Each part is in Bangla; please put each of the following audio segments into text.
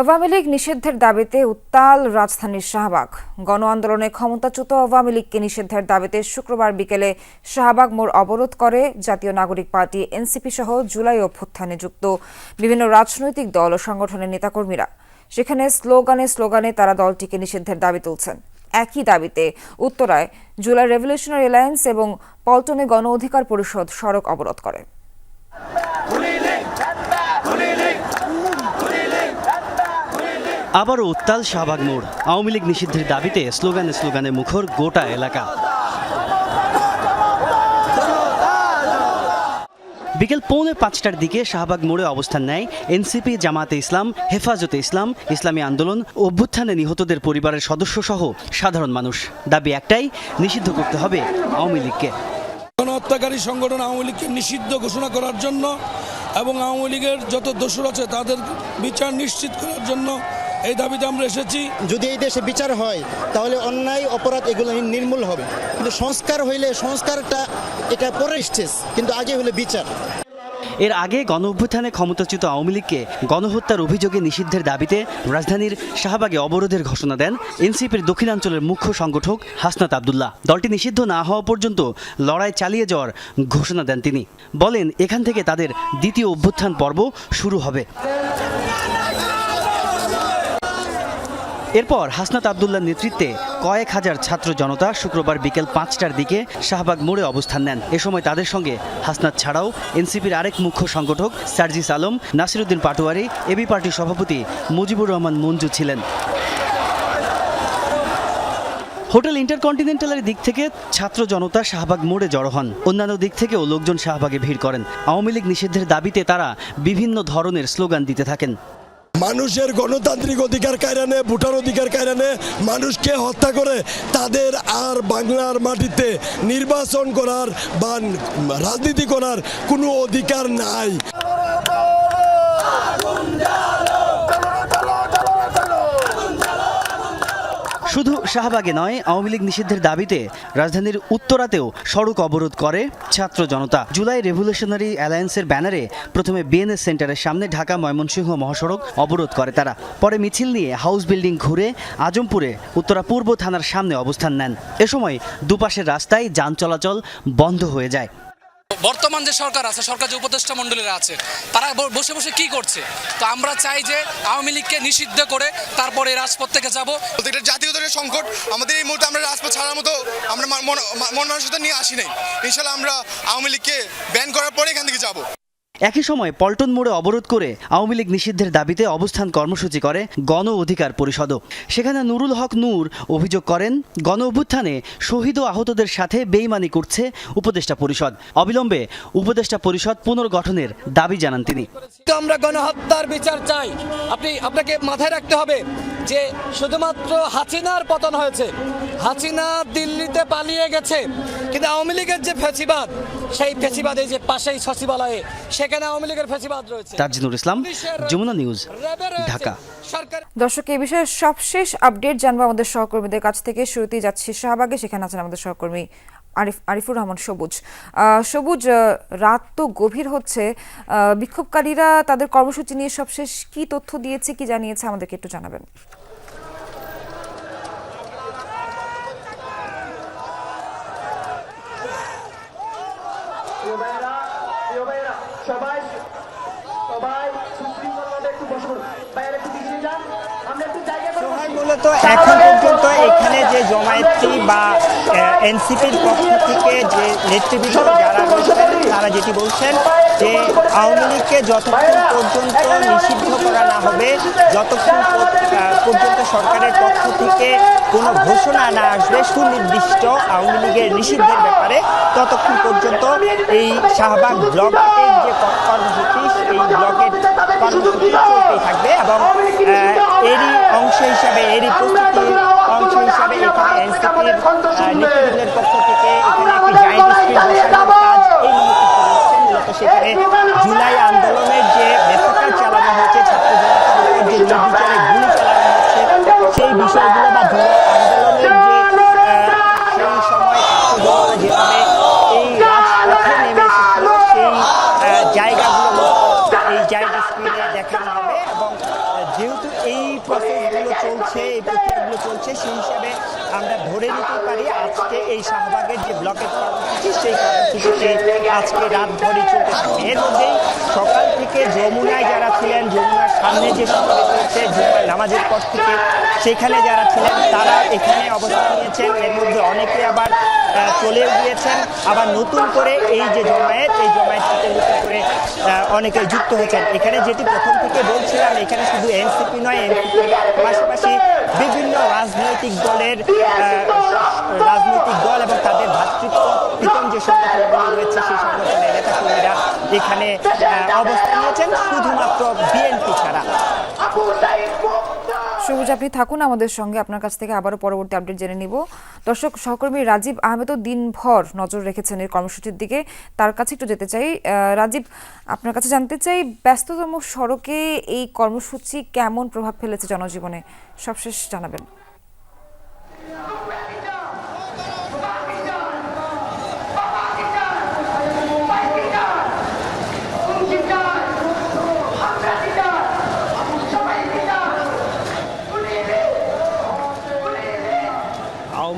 আওয়ামী লীগ নিষিদ্ধের দাবিতে উত্তাল রাজধানীর শাহবাগ। গণ আন্দোলনে ক্ষমতাচ্যুত আওয়ামী লীগকে নিষিদ্ধের দাবিতে শুক্রবার বিকেলে শাহবাগ মোড় অবরোধ করে জাতীয় নাগরিক পার্টি, এনসিপি সহ জুলাই অভ্যুত্থানে যুক্ত বিভিন্ন রাজনৈতিক দল ও সংগঠনের নেতাকর্মীরা। সেখানে স্লোগানে স্লোগানে তারা দলটিকে নিষিদ্ধের দাবি তুলছেন। একই দাবিতে উত্তরায় জুলাই রেভলিউশনারি অ্যালায়েন্স এবং পল্টনে গণ অধিকার পরিষদ সড়ক অবরোধ করে। আবারও উত্তাল শাহবাগ মোড়। আওয়ামী লীগ নিষিদ্ধের দাবিতে স্লোগানে স্লোগানে মুখর গোটা এলাকা। বিকেল পৌনে পাঁচটার দিকে শাহবাগ মোড়ে অবস্থান নেয় এনসিপি জামাতে ইসলাম, হেফাজতে ইসলাম, ইসলামী আন্দোলন, অভ্যুত্থানে নিহতদের পরিবারের সদস্য সহ সাধারণ মানুষ। দাবি একটাই, নিষিদ্ধ করতে হবে আওয়ামী লীগকে। গণহত্যাকারী সংগঠন আওয়ামী লীগকে নিষিদ্ধ ঘোষণা করার জন্য এবং আওয়ামী লীগের যত দোষর আছে তাদের বিচার নিশ্চিত করার জন্য এই দাবিতে আমরা এসেছি। যদি এই দেশে বিচার হয় তাহলে অন্যায় অপরাধ এগুলো নির্মূল হবে। কিন্তু সংস্কার হইলে সংস্কারটা এটা পরে স্টেজ কিন্তু আগে হলে বিচার। এর আগে গণ অভ্যুত্থানে ক্ষমতাচ্যুত আওয়ামী লীগকে গণহত্যার অভিযোগে নিষিদ্ধের দাবিতে রাজধানীর শাহবাগে অবরোধের ঘোষণা দেন এনসিপির দক্ষিণাঞ্চলের মুখ্য সংগঠক হাসনাত আবদুল্লাহ। দলটি নিষিদ্ধ না হওয়া পর্যন্ত লড়াই চালিয়ে যাওয়ার ঘোষণা দেন তিনি। বলেন এখান থেকে তাদের দ্বিতীয় অভ্যুত্থান পর্ব শুরু হবে। এরপর হাসনাত আবদুল্লার নেতৃত্বে কয়েক হাজার ছাত্র জনতা শুক্রবার বিকেল পাঁচটার দিকে শাহবাগ মোড়ে অবস্থান নেন। এ সময় তাদের সঙ্গে হাসনাত ছাড়াও এনসিপির আরেক মুখ্য সংগঠক সার্জিস আলম, নাসিরুদ্দিন পাটোয়ারি, এবি পার্টির সভাপতি মুজিবুর রহমান মঞ্জু ছিলেন। হোটেল ইন্টারকন্টিনেন্টালের দিক থেকে ছাত্র জনতা শাহবাগ মোড়ে জড়ো হন। অন্যান্য দিক থেকেও লোকজন শাহবাগে ভিড় করেন। আওয়ামী লীগ নিষিদ্ধের দাবিতে তারা বিভিন্ন ধরনের স্লোগান দিতে থাকেন। মানুষের গণতান্ত্রিক অধিকার কায়রানে ভুটান অধিকার কায়রানে মানুষকে হত্যা করে তাদের আর বাংলার মাটিতে নির্বাচন করার বা রাজনীতি করার কোনো অধিকার নাই। শুধু শাহবাগে নয়, আওয়ামী লীগ নিষিদ্ধের দাবিতে রাজধানীর উত্তরাতেও সড়ক অবরোধ করে ছাত্র জনতা। জুলাই রেভলিউশনারি অ্যালায়েন্সের ব্যানারে প্রথমে বিএনএস সেন্টারের সামনে ঢাকা ময়মনসিংহ মহাসড়ক অবরোধ করে তারা। পরে মিছিল নিয়ে হাউস বিল্ডিং ঘুরে আজমপুরে উত্তরা পূর্ব থানার সামনে অবস্থান নেন। এ সময় দুপাশের রাস্তায় যান চলাচল বন্ধ হয়ে যায়। বর্তমান যে সরকার আছে, সরকার যে উপদেষ্টা মণ্ডলীরা আছে, তারা বসে বসে কি করছে? তো আমরা চাই যে আওয়ামী লীগকে নিষিদ্ধ করে তারপরে রাজপথ থেকে যাব। এটা জাতীয় দলের সংকট। আমাদের এই মুহূর্তে আমরা রাজপথ ছাড়ার মতো আমরা মন মানসিকতা নিয়ে আসি নাই। ইনশাল্লাহ আমরা আওয়ামী লীগকে ব্যান করার পরে এখান থেকে যাব। একই সময় পল্টন মোড়ে অবরোধ করে আওয়ামী লীগ নিষিদ্ধের দাবিতে অবস্থান কর্মসূচি করে গণ অধিকার পরিষদও। সেখানে নুরুল হক নূর অভিযোগ করেন, গণ অভ্যুত্থানে শহীদ ও আহতদের সাথে বেইমানি করছে উপদেষ্টা পরিষদ। অবিলম্বে উপদেষ্টা পরিষদ পুনর্গঠনের দাবি জানান তিনি। আমরা গণহত্যার বিচার চাই। আপনি, আপনাকে মাথায় রাখতে হবে যে শুধুমাত্র হাসিনার পতন হয়েছে। হাসিনা দিল্লিতে পালিয়ে গেছে। কিন্তু আওয়ামী লীগের যে ফেসিবাদ সেই ফেসিবাদ এই যে পাশেই সচিবালয়ে সেখানে আওয়ামী লীগের ফেসিবাদ রয়েছে। তাজনুর ইসলাম যমুনা নিউজ ঢাকা। দর্শক এই বিষয়ে সবশেষ আপডেট জানব আমাদের সহকর্মীদের কাছ থেকে। শুরুতেই যাচ্ছি শাহবাগে সেখানে আছেন আমাদের সহকর্মী আরিফ, আরিফুর রহমান সবুজ। সবুজ রাত তো গভীর হচ্ছে। বিক্ষোভকারীরা তাদের কর্মসূচি নিয়ে সবশেষ কি তথ্য দিয়েছে, কি জানিয়েছে আমাদেরকে একটু জানাবেন সবাই সবাই সুশৃঙ্খলভাবে একটু বসে পড়ুন বাইরে একটু পিছিয়ে যান আমরা একটু জায়গা করে মূলত এখন পর্যন্ত এখানে যে জমায়েতটি বা এনসিপির পক্ষ থেকে যে নেতৃবৃন্দ যারা রয়েছেন, তারা যেটি বলছেন যে আওয়ামী লীগকে যতক্ষণ পর্যন্ত নিষিদ্ধ করা না হবে, যতক্ষণ পর্যন্ত সরকারের পক্ষ থেকে কোনো ঘোষণা না আসবে সুনির্দিষ্ট আওয়ামী লীগের নিষিদ্ধের ব্যাপারে, ততক্ষণ পর্যন্ত এই শাহবাগ ব্লকের যে কর্মসূচি এই ব্লকের কর্মসূচি চলতেই থাকবে এবং এরই অংশ হিসাবে এরই প্রস্তুতির অংশ হিসাবে এখানে এনসিপির নেতৃবৃন্দের পক্ষ থেকে এখানে একটি জায়েন্ট স্ক্রিন বসানোর কাজ এই মুহূর্তে চলছে মূলত সেখানে জুলাই আন্দোলনের যে মেসাকার চালানো হয়েছে ছাত্র জনতার উপর যে নির্বিচারে গুলি চালানো হচ্ছে সেই বিষয়গুলো বা জুলাই আন্দোলনের যে আহ, সেই সময় ছাত্র জনতা যেভাবে এই রাজপথে নেমে এসেছিল সেই আহ, জায়গাগুলো মূলত এই জায়গা স্ক্রিনে দেখানো হবে এবং আহ, যেহেতু যেহেতু এই প্রসেসগুলো চলছে, এই প্রক্রিয়াগুলো চলছে, সেই হিসাবে আমরা ধরে নিতে পারি আজকে এই শাহবাগের যে ব্লকের কর্মসূচি, সেই কর্মসূচিতে আজকে রাত ভরে চলতে এর মধ্যেই সকাল থেকে যমুনায় যারা ছিলেন, যমুনার সামনে যে সকালে চলছে জুমার নামাজের পর থেকে সেখানে যারা ছিলেন, তারা এখানে অবস্থান নিয়েছেন। এর মধ্যে অনেকে আবার চলেও গিয়েছেন। আবার নতুন করে এই যে জমায়েত, এই জমায়েতটিতে নতুন করে অনেকে যুক্ত হয়েছেন। এখানে যেটি প্রথম থেকে বলছিলাম, এখানে শুধু এনসিপি নয় পাশাপাশি বিভিন্ন রাজনৈতিক দলের রাজনৈতিক দল এবং তাদের ভাতৃত্ব প্রীতম যে সংগঠনগুলো রয়েছে সেই সংগঠনের নেতাকর্মীরা এখানে অবস্থান নিয়েছেন শুধুমাত্র বিএনপি ছাড়া। সবুজ আপনি থাকুন, আমাদের সঙ্গে আপনার কাছ থেকে আবারও পরবর্তী আপডেট জেনে নিব। দর্শক, সহকর্মী রাজীব আহমেদও দিনভর নজর রেখেছেন এই কর্মসূচির দিকে। তার কাছে একটু যেতে চাই। রাজীব, আপনার কাছে জানতে চাই, ব্যস্ততম সড়কে এই কর্মসূচি কেমন প্রভাব ফেলেছে জনজীবনে? সবশেষ জানাবেন।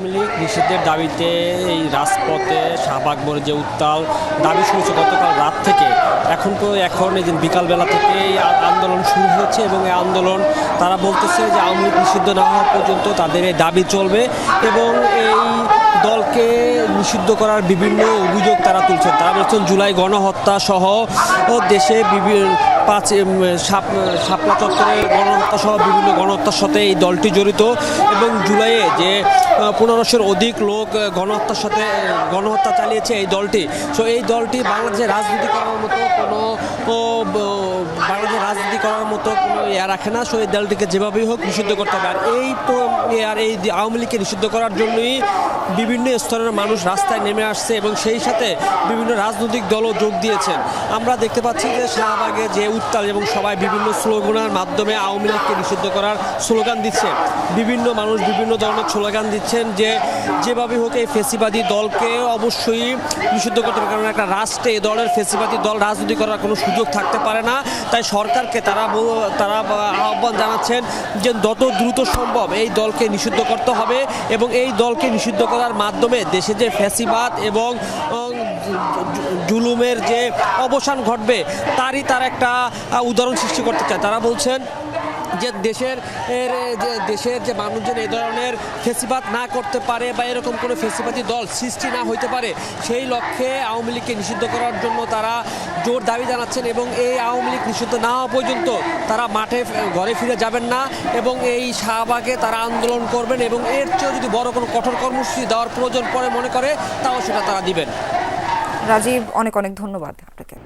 আওয়ামী লীগ নিষিদ্ধের দাবিতে এই রাজপথে শাহবাগ মোড়ে যে উত্তাল দাবি হয়েছে গতকাল রাত থেকে, এখন তো এখন এই দিন বিকালবেলা থেকে এই আন্দোলন শুরু হয়েছে এবং এই আন্দোলন তারা বলতেছে যে আওয়ামী লীগ নিষিদ্ধ না হওয়া পর্যন্ত তাদের এই দাবি চলবে এবং এই দলকে নিষিদ্ধ করার বিভিন্ন অভিযোগ তারা তুলছেন। তারা বলছেন জুলাই গণহত্যা সহ দেশে বিভিন্ন পাঁচ শাপলা চত্বরে গণহত্যা সহ বিভিন্ন গণহত্যার সাথে এই দলটি জড়িত এবং জুলাইয়ে যে পনেরোশোর অধিক লোক গণহত্যার সাথে গণহত্যা চালিয়েছে এই দলটি। সো এই দলটি বাংলাদেশে রাজনীতি করার মতো কোনো ও, বাংলাদেশে রাজনীতি করার মতো কোনো ইয়া রাখে না। সো এই দলটিকে যেভাবেই হোক নিষিদ্ধ করতে হবে। আর এই আর এই আওয়ামী লীগকে নিষিদ্ধ করার জন্যই বিভিন্ন স্তরের মানুষ রাস্তায় নেমে আসছে এবং সেই সাথে বিভিন্ন রাজনৈতিক দলও যোগ দিয়েছেন। আমরা দেখতে পাচ্ছি যে শাহবাগে যে উত্তাল এবং সবাই বিভিন্ন স্লোগানের মাধ্যমে আওয়ামী লীগকে নিষিদ্ধ করার স্লোগান দিচ্ছে। বিভিন্ন মানুষ বিভিন্ন ধরনের স্লোগান দিচ্ছেন যে, যেভাবে হোক এই ফেসিবাদী দলকে অবশ্যই নিষিদ্ধ করতে হবে। কারণ একটা রাষ্ট্রে এই দলের ফেসিবাদী দল রাজনীতি করার কোনো সুযোগ থাকতে পারে না। তাই সরকারকে তারা তারা আহ্বান জানাচ্ছেন যে, যত দ্রুত সম্ভব এই দলকে নিষিদ্ধ করতে হবে এবং এই দলকে নিষিদ্ধ করার মাধ্যমে দেশে যে ফ্যাসিবাদ এবং জুলুমের যে অবসান ঘটবে, তারই তার একটা উদাহরণ সৃষ্টি করতে চায়। তারা বলছেন যে দেশের, এর, যে দেশের যে মানুষজন এই ধরনের ফেসিবাদ না করতে পারে বা এরকম কোনো ফেসিবাদী দল সৃষ্টি না হইতে পারে, সেই লক্ষ্যে আওয়ামী লীগকে নিষিদ্ধ করার জন্য তারা জোর দাবি জানাচ্ছেন এবং এই আওয়ামী লীগ নিষিদ্ধ না হওয়া পর্যন্ত তারা মাঠে ঘরে ফিরে যাবেন না এবং এই শাহবাগে তারা আন্দোলন করবেন এবং এর চেয়েও যদি বড় কোনো কঠোর কর্মসূচি দেওয়ার প্রয়োজন পড়ে মনে করে, তাও সেটা তারা দিবেন। রাজীব অনেক অনেক ধন্যবাদ আপনাকে।